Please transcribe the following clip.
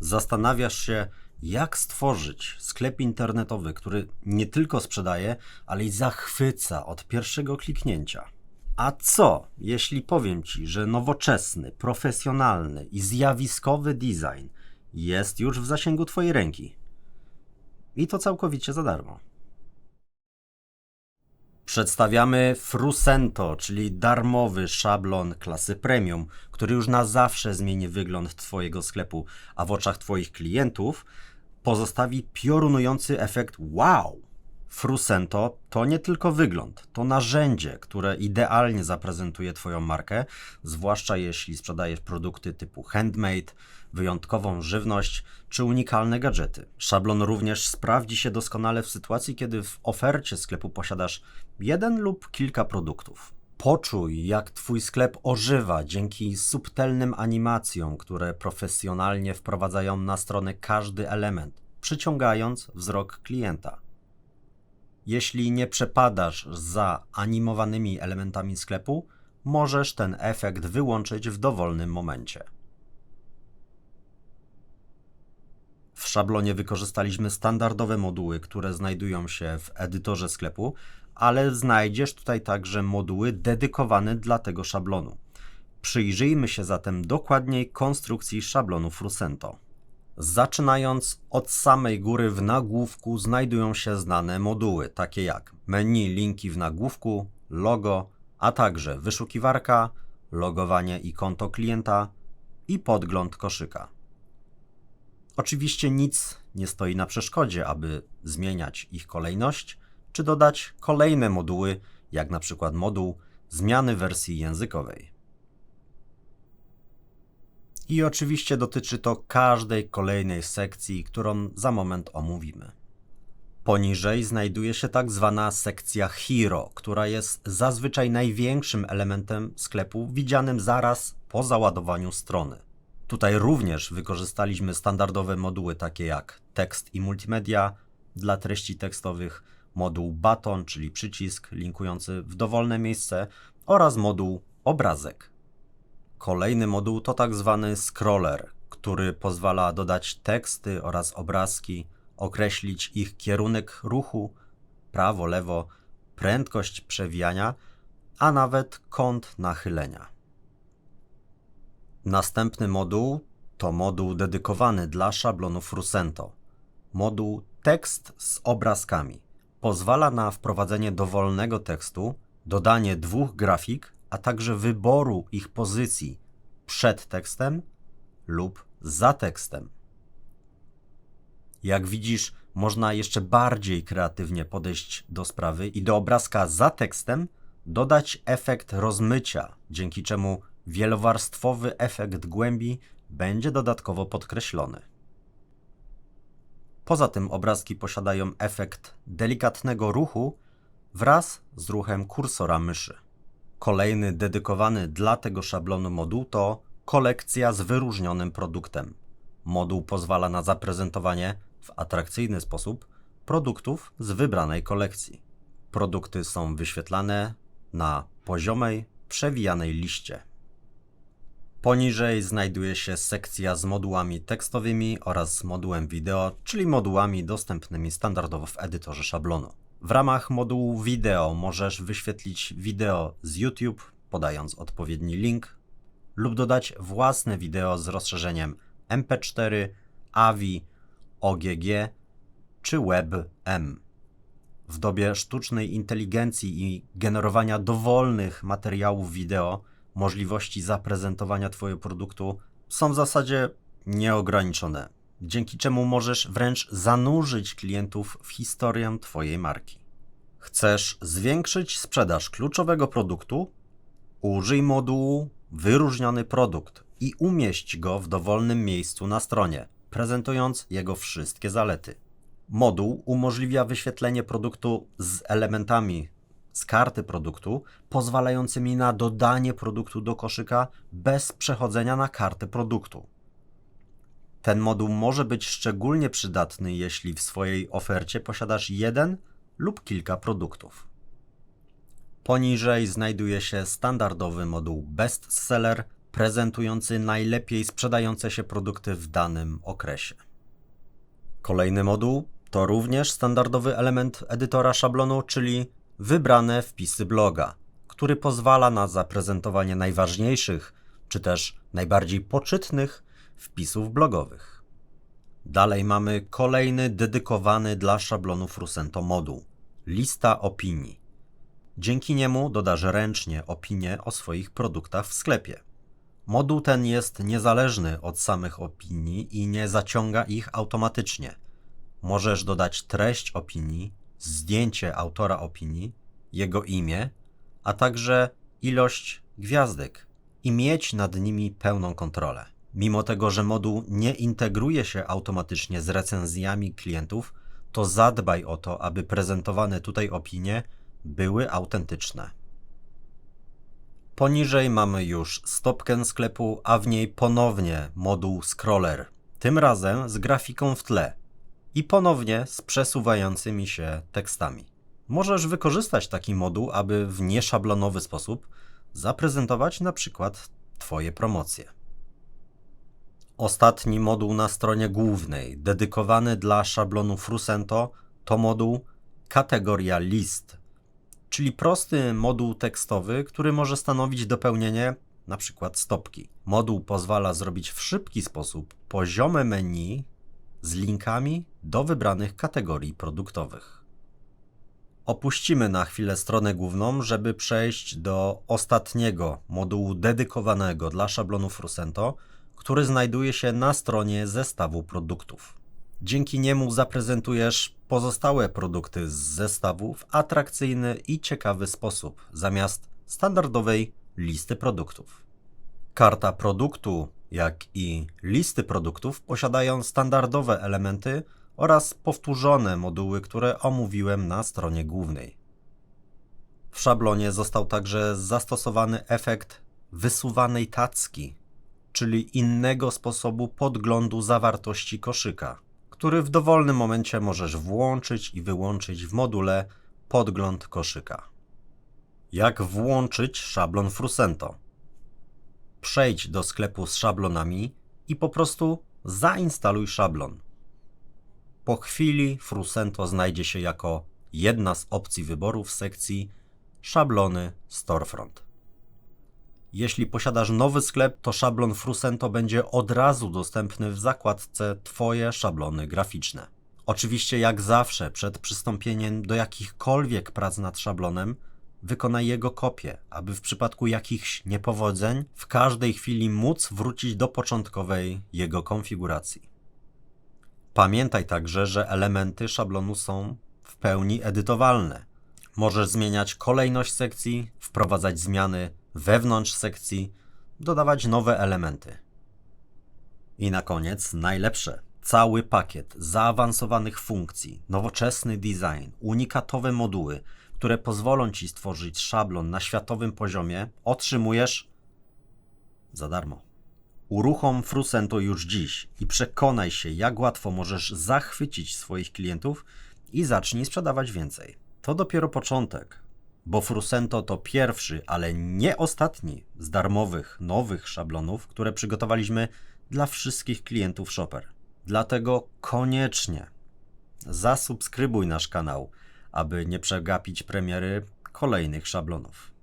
Zastanawiasz się, jak stworzyć sklep internetowy, który nie tylko sprzedaje, ale i zachwyca od pierwszego kliknięcia. A co, jeśli powiem Ci, że nowoczesny, profesjonalny i zjawiskowy design jest już w zasięgu Twojej ręki? I to całkowicie za darmo. Przedstawiamy Frusento, czyli darmowy szablon klasy premium, który już na zawsze zmieni wygląd Twojego sklepu, a w oczach Twoich klientów pozostawi piorunujący efekt wow. Frusento to nie tylko wygląd, to narzędzie, które idealnie zaprezentuje Twoją markę, zwłaszcza jeśli sprzedajesz produkty typu handmade, wyjątkową żywność czy unikalne gadżety. Szablon również sprawdzi się doskonale w sytuacji, kiedy w ofercie sklepu posiadasz jeden lub kilka produktów. Poczuj, jak Twój sklep ożywa dzięki subtelnym animacjom, które profesjonalnie wprowadzają na stronę każdy element, przyciągając wzrok klienta. Jeśli nie przepadasz za animowanymi elementami sklepu, możesz ten efekt wyłączyć w dowolnym momencie. W szablonie wykorzystaliśmy standardowe moduły, które znajdują się w edytorze sklepu, ale znajdziesz tutaj także moduły dedykowane dla tego szablonu. Przyjrzyjmy się zatem dokładniej konstrukcji szablonu Frusento. Zaczynając od samej góry w nagłówku znajdują się znane moduły, takie jak menu, linki w nagłówku, logo, a także wyszukiwarka, logowanie i konto klienta i podgląd koszyka. Oczywiście nic nie stoi na przeszkodzie, aby zmieniać ich kolejność, czy dodać kolejne moduły, jak na przykład moduł zmiany wersji językowej. I oczywiście dotyczy to każdej kolejnej sekcji, którą za moment omówimy. Poniżej znajduje się tak zwana sekcja Hero, która jest zazwyczaj największym elementem sklepu widzianym zaraz po załadowaniu strony. Tutaj również wykorzystaliśmy standardowe moduły takie jak tekst i multimedia dla treści tekstowych, moduł baton, czyli przycisk linkujący w dowolne miejsce oraz moduł obrazek. Kolejny moduł to tak zwany scroller, który pozwala dodać teksty oraz obrazki, określić ich kierunek ruchu, prawo, lewo, prędkość przewijania, a nawet kąt nachylenia. Następny moduł to moduł dedykowany dla szablonu Frusento. Moduł tekst z obrazkami. Pozwala na wprowadzenie dowolnego tekstu, dodanie dwóch grafik, a także wyboru ich pozycji przed tekstem lub za tekstem. Jak widzisz, można jeszcze bardziej kreatywnie podejść do sprawy i do obrazka za tekstem dodać efekt rozmycia, dzięki czemu wielowarstwowy efekt głębi będzie dodatkowo podkreślony. Poza tym obrazki posiadają efekt delikatnego ruchu wraz z ruchem kursora myszy. Kolejny dedykowany dla tego szablonu moduł to kolekcja z wyróżnionym produktem. Moduł pozwala na zaprezentowanie w atrakcyjny sposób produktów z wybranej kolekcji. Produkty są wyświetlane na poziomej, przewijanej liście. Poniżej znajduje się sekcja z modułami tekstowymi oraz modułem wideo, czyli modułami dostępnymi standardowo w edytorze szablonu. W ramach modułu wideo możesz wyświetlić wideo z YouTube, podając odpowiedni link, lub dodać własne wideo z rozszerzeniem MP4, AVI, OGG czy WebM. W dobie sztucznej inteligencji i generowania dowolnych materiałów wideo, możliwości zaprezentowania Twojego produktu są w zasadzie nieograniczone, dzięki czemu możesz wręcz zanurzyć klientów w historię Twojej marki. Chcesz zwiększyć sprzedaż kluczowego produktu? Użyj modułu Wyróżniony produkt i umieść go w dowolnym miejscu na stronie, prezentując jego wszystkie zalety. Moduł umożliwia wyświetlenie produktu z elementami z karty produktu, pozwalającymi na dodanie produktu do koszyka bez przechodzenia na kartę produktu. Ten moduł może być szczególnie przydatny, jeśli w swojej ofercie posiadasz jeden lub kilka produktów. Poniżej znajduje się standardowy moduł Bestseller, prezentujący najlepiej sprzedające się produkty w danym okresie. Kolejny moduł to również standardowy element edytora szablonu, czyli wybrane wpisy bloga, który pozwala na zaprezentowanie najważniejszych czy też najbardziej poczytnych wpisów blogowych. Dalej mamy kolejny dedykowany dla szablonów Rusento moduł lista opinii. Dzięki niemu dodasz ręcznie opinie o swoich produktach w sklepie. Moduł ten jest niezależny od samych opinii i nie zaciąga ich automatycznie. Możesz dodać treść opinii, zdjęcie autora opinii, jego imię, a także ilość gwiazdek i mieć nad nimi pełną kontrolę. Mimo tego, że moduł nie integruje się automatycznie z recenzjami klientów, to zadbaj o to, aby prezentowane tutaj opinie były autentyczne. Poniżej mamy już stopkę sklepu, a w niej ponownie moduł scroller, tym razem z grafiką w tle i ponownie z przesuwającymi się tekstami. Możesz wykorzystać taki moduł, aby w nieszablonowy sposób zaprezentować na przykład Twoje promocje. Ostatni moduł na stronie głównej, dedykowany dla szablonu Frusento, to moduł kategoria list, czyli prosty moduł tekstowy, który może stanowić dopełnienie np. stopki. Moduł pozwala zrobić w szybki sposób poziome menu z linkami do wybranych kategorii produktowych. Opuścimy na chwilę stronę główną, żeby przejść do ostatniego modułu dedykowanego dla szablonów Rusento, który znajduje się na stronie zestawu produktów. Dzięki niemu zaprezentujesz pozostałe produkty z zestawu w atrakcyjny i ciekawy sposób, zamiast standardowej listy produktów. Karta produktu, jak i listy produktów posiadają standardowe elementy oraz powtórzone moduły, które omówiłem na stronie głównej. W szablonie został także zastosowany efekt wysuwanej tacki, czyli innego sposobu podglądu zawartości koszyka, który w dowolnym momencie możesz włączyć i wyłączyć w module podgląd koszyka. Jak włączyć szablon Frusento? Przejdź do sklepu z szablonami i po prostu zainstaluj szablon. Po chwili Frusento znajdzie się jako jedna z opcji wyboru w sekcji Szablony Storefront. Jeśli posiadasz nowy sklep, to szablon Frusento będzie od razu dostępny w zakładce Twoje szablony graficzne. Oczywiście, jak zawsze, przed przystąpieniem do jakichkolwiek prac nad szablonem, wykonaj jego kopię, aby w przypadku jakichś niepowodzeń w każdej chwili móc wrócić do początkowej jego konfiguracji. Pamiętaj także, że elementy szablonu są w pełni edytowalne. Możesz zmieniać kolejność sekcji, wprowadzać zmiany wewnątrz sekcji, dodawać nowe elementy. I na koniec najlepsze. Cały pakiet zaawansowanych funkcji, nowoczesny design, unikatowe moduły, które pozwolą Ci stworzyć szablon na światowym poziomie, otrzymujesz za darmo. Uruchom Frusento już dziś i przekonaj się, jak łatwo możesz zachwycić swoich klientów i zacznij sprzedawać więcej. To dopiero początek bo Frusento to pierwszy, ale nie ostatni z darmowych, nowych szablonów, które przygotowaliśmy dla wszystkich klientów Shopper. Dlatego koniecznie zasubskrybuj nasz kanał, aby nie przegapić premiery kolejnych szablonów.